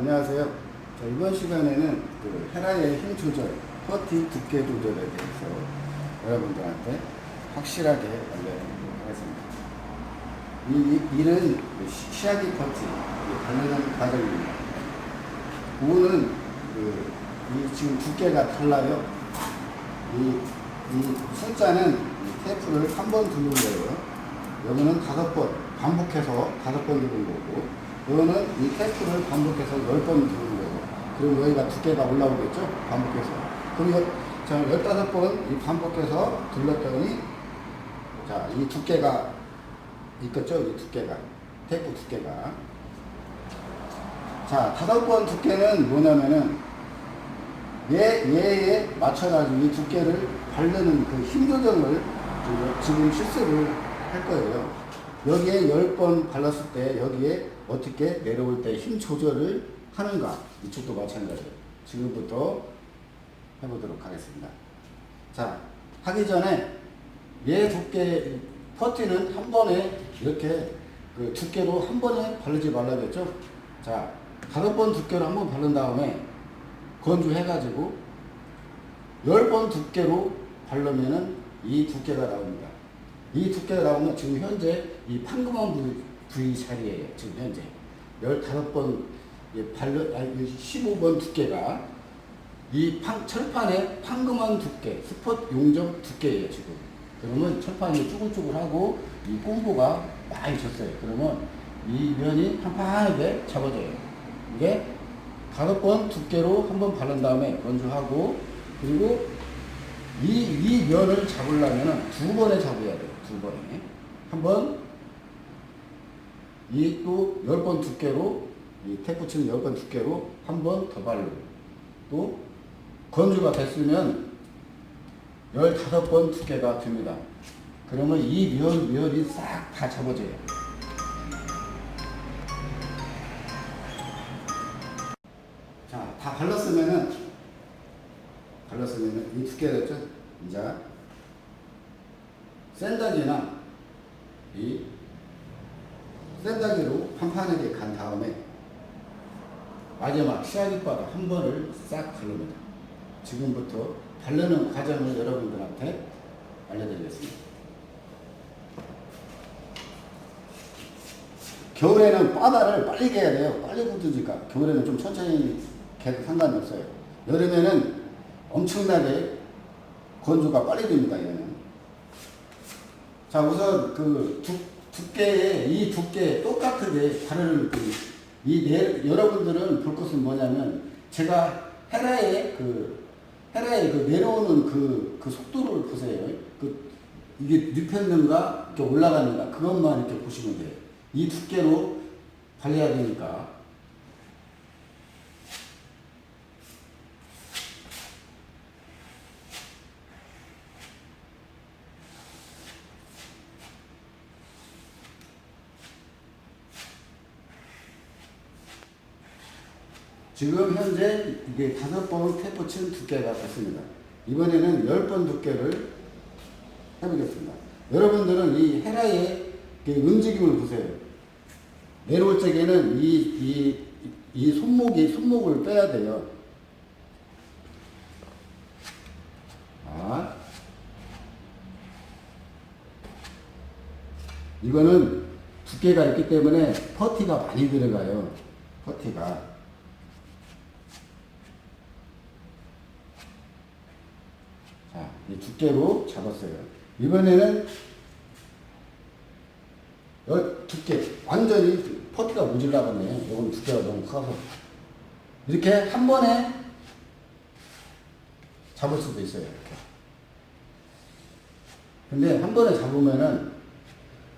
안녕하세요. 자, 이번 시간에는 그 헤라의 힘 조절, 퍼티 두께 조절에 대해서 여러분들한테 확실하게 알려드리도록 하겠습니다. 이, 이 일은 시- 시야기 퍼티 관련한 과정입니다. 그거는 그, 이 지금 두께가 달라요. 이, 이 숫자는 이 테이프를 한 번 두는 거예요. 여기는 다섯 번 반복해서 다섯 번 두는 거고, 이거는 이 테이프를 반복해서 열번 두는 거고, 그리고 여기가 두께가 올라오겠죠? 반복해서. 그럼 여, 자, 열다섯 번이 반복해서 둘렀더니, 자, 이 두께가 있겠죠? 이 두께가. 테이프 두께가. 자, 다섯 번 두께는 뭐냐면은, 얘, 얘에 맞춰가지고 이 두께를 바르는 그 힘 조정을 지금 실습을 할 거예요. 여기에 열번 발랐을 때 여기에 어떻게 내려올 때 힘 조절을 하는가. 이쪽도 마찬가지예요. 지금부터 해보도록 하겠습니다. 자, 하기 전에 얘 두께, 퍼티는 한 번에 이렇게 그 두께로 한 번에 바르지 말라겠죠? 자, 다섯 번 두께로 한 번 바른 다음에 건조해가지고 열 번 두께로 바르면은 이 두께가 나옵니다. 이 두께가 나오면 지금 현재 이 판금한 부위, 부위 자리에요. 지금 현재 열다섯 번 예, 바르 아니 15번 두께가 이 판, 철판의 판금한 두께, 스폿 용접 두께예요 지금. 그러면 철판이 쭈글쭈글하고 이 꼼보가 많이 졌어요. 그러면 이 면이 판판하게 잡아져요. 이게 다섯 번 두께로 한 번 바른 다음에 건조하고 그리고 이, 이 면을 잡으려면 두 번에 잡아야 돼요. 두 번에. 한 번, 이또열번 두께로, 이 테이프 치는 열번 두께로 한 번 더 바르고, 또 건조가 됐으면 열다섯 번 두께가 됩니다. 그러면 이 면, 면이 싹다 잡아져요. 자, 다 발랐으면은, 발랐으면은, 이 두께 됐죠? 이제, 샌다기나, 이, 샌다기로 판판하게 간 다음에, 마지막 시야깃바닥 한 번을 싹 바릅니다. 지금부터 바르는 과정을 여러분들한테 알려드리겠습니다. 겨울에는 바다를 빨리 개야 돼요. 빨리 굳으니까. 겨울에는 좀 천천히 개도 상관이 없어요. 여름에는 엄청나게 건조가 빨리 됩니다, 얘는. 자, 우선 그 두, 두께에, 이 두께 똑같게 바르는 그, 이 내, 여러분들은 볼 것은 뭐냐면, 제가 헤라의 그, 헤라의 그 내려오는 그, 그 속도를 보세요. 그, 이게 눕혔는가, 이렇게 올라가는가, 그것만 이렇게 보시면 돼요. 이 두께로 발려야 되니까. 지금 현재 이게 다섯 번 테이프 친 두께가 됐습니다. 이번에는 열 번 두께를 해보겠습니다. 여러분들은 이 헤라의 그 움직임을 보세요. 내려올 적에는 이, 이, 이 손목이, 손목을 빼야 돼요. 아. 이거는 두께가 있기 때문에 퍼티가 많이 들어가요. 퍼티가. 자, 이 두께로 잡았어요. 이번에는 여 두께 완전히 퍼티가 모질라갔네. 이건 두께가 너무 커서 이렇게 한 번에 잡을 수도 있어요. 이렇게. 근데 한 번에 잡으면은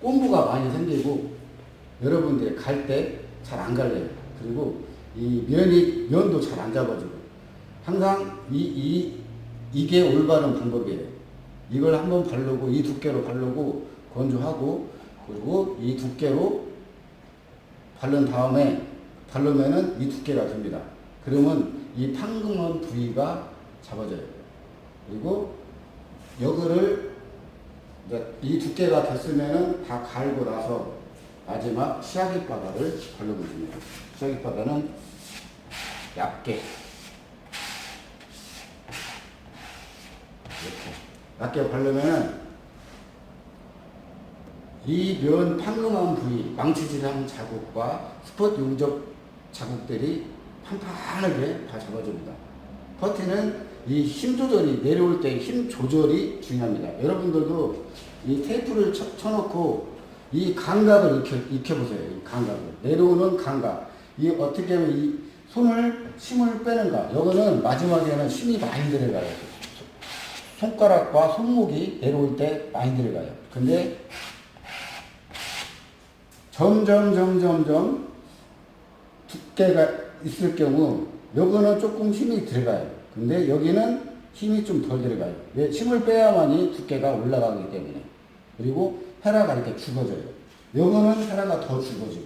꼼부가 많이 생기고 여러분들이 갈때 잘 안 갈래요. 그리고 이 면이 면도 잘 안 잡아지고 항상 이, 이 이게 올바른 방법이에요. 이걸 한번 바르고 이 두께로 바르고 건조하고 그리고 이 두께로 바른 다음에 바르면은 이 두께가 됩니다. 그러면 이 판금한 부위가 잡아져요. 그리고 여기를 이 두께가 됐으면은 다 갈고 나서 마지막 시야깃 바다를 바르면 됩니다. 시야깃 바다는 얇게 이렇게 얇게 바르면은 이 면 판금한 부위 망치질한 자국과 스포트 용접 자국들이 판판하게 다 잡아줍니다. 퍼티는 이 힘 조절이 내려올 때 힘 조절이 중요합니다. 여러분들도 이 테이프를 쳐, 쳐놓고 이 감각을 익혀, 익혀보세요. 이 감각을. 내려오는 감각. 이 어떻게 하면 이 손을 힘을 빼는가. 요거는 마지막에는 힘이 많이 들어가요. 손가락과 손목이 내려올 때 많이 들어가요. 근데 점점 점점점 두께가 있을 경우 요거는 조금 힘이 들어가요. 근데 여기는 힘이 좀 덜 들어가요. 왜 힘을 빼야만이 두께가 올라가기 때문에. 그리고 헤라가 이렇게 죽어져요. 요거는 헤라가 더 죽어지고.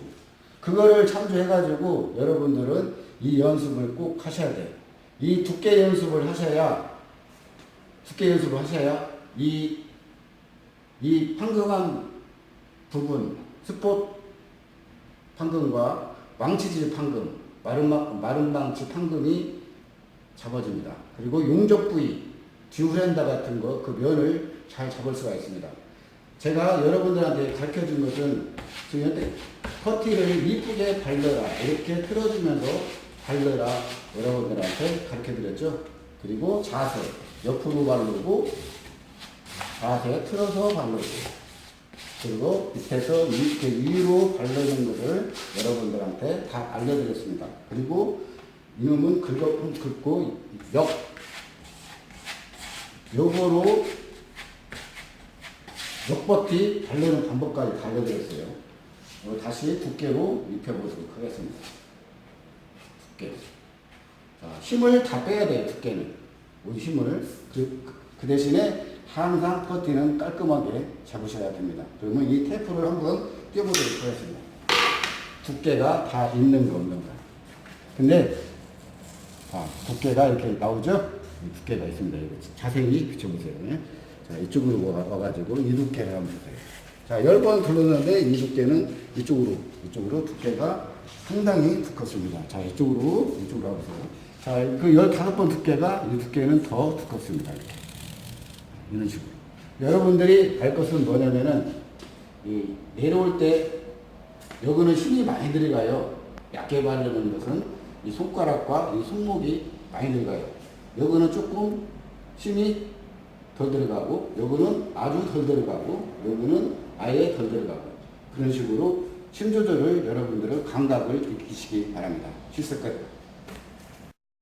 그거를 참조해가지고 여러분들은 이 연습을 꼭 하셔야 돼요. 이 두께 연습을 하셔야 두께 연습을 하셔야 이, 이 판금한 부분, 스포 판금과 망치질 판금, 마른, 마- 마른 망치 판금이 잡아줍니다. 그리고 용접 부위, 듀브렌다 같은 거, 그 면을 잘 잡을 수가 있습니다. 제가 여러분들한테 가르쳐 준 것은 지금 현재 퍼티를 이쁘게 발라라. 이렇게 틀어주면서 발라라. 여러분들한테 가르쳐 드렸죠. 그리고 자세, 옆으로 바르고, 자세 틀어서 바르고, 그리고 밑에서 이렇게 위로 바르는 것을 여러분들한테 다 알려드렸습니다. 그리고 이놈은 긁어, 긁고, 역. 요거로 역버티 바르는 방법까지 다 알려드렸어요. 어, 다시 두께로 입혀보도록 하겠습니다. 두께. 자, 힘을 다 빼야 돼요, 두께는. 이 힘을. 그, 그 대신에 항상 퍼티는 깔끔하게 잡으셔야 됩니다. 그러면 이 테이프를 한번 띄워보도록 하겠습니다. 두께가 다 있는가 없는가. 근데, 아, 두께가 이렇게 나오죠? 이 두께가 있습니다. 자세히 비춰보세요. 예? 자, 이쪽으로 와- 와가지고 이 두께를 한번 보세요. 자, 열 번 둘렀는데 이 두께는 이쪽으로, 이쪽으로 두께가 상당히 두껍습니다. 자, 이쪽으로, 이쪽으로 와보세요. 자, 그 열다섯 번 두께가 이 두께는 더 두껍습니다. 이렇게. 이런 식으로. 여러분들이 알 것은 뭐냐면은, 이 내려올 때, 여기는 힘이 많이 들어가요. 얇게 바르는 것은 이 손가락과 이 손목이 많이 들어가요. 여기는 조금 힘이 덜 들어가고, 요거는 아주 덜 들어가고, 요거는 아예 덜 들어가고. 그런 식으로 힘 조절을 여러분들은 감각을 익히시기 바랍니다. 실습까지.